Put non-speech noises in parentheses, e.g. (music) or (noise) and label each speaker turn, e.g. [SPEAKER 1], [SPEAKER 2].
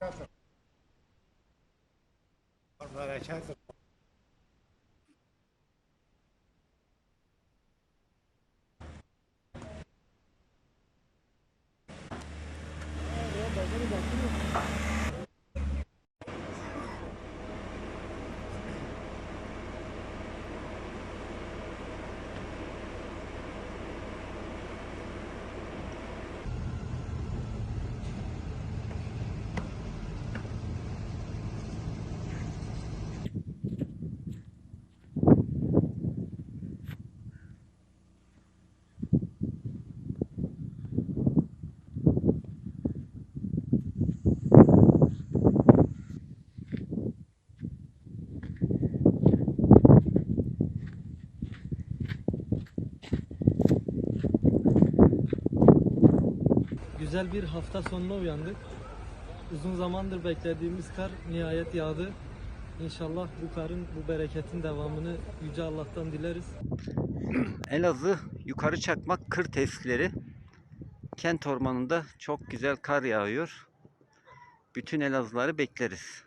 [SPEAKER 1] Berekatı. Thank you.
[SPEAKER 2] Güzel bir hafta sonuna uyandık. Uzun zamandır beklediğimiz kar nihayet yağdı. İnşallah bu karın, bu bereketin devamını Yüce Allah'tan dileriz. (clears throat)
[SPEAKER 3] Elazığ Yukarı Çakmak Kır Testleri kent ormanında çok güzel kar yağıyor. Bütün Elazığları bekleriz.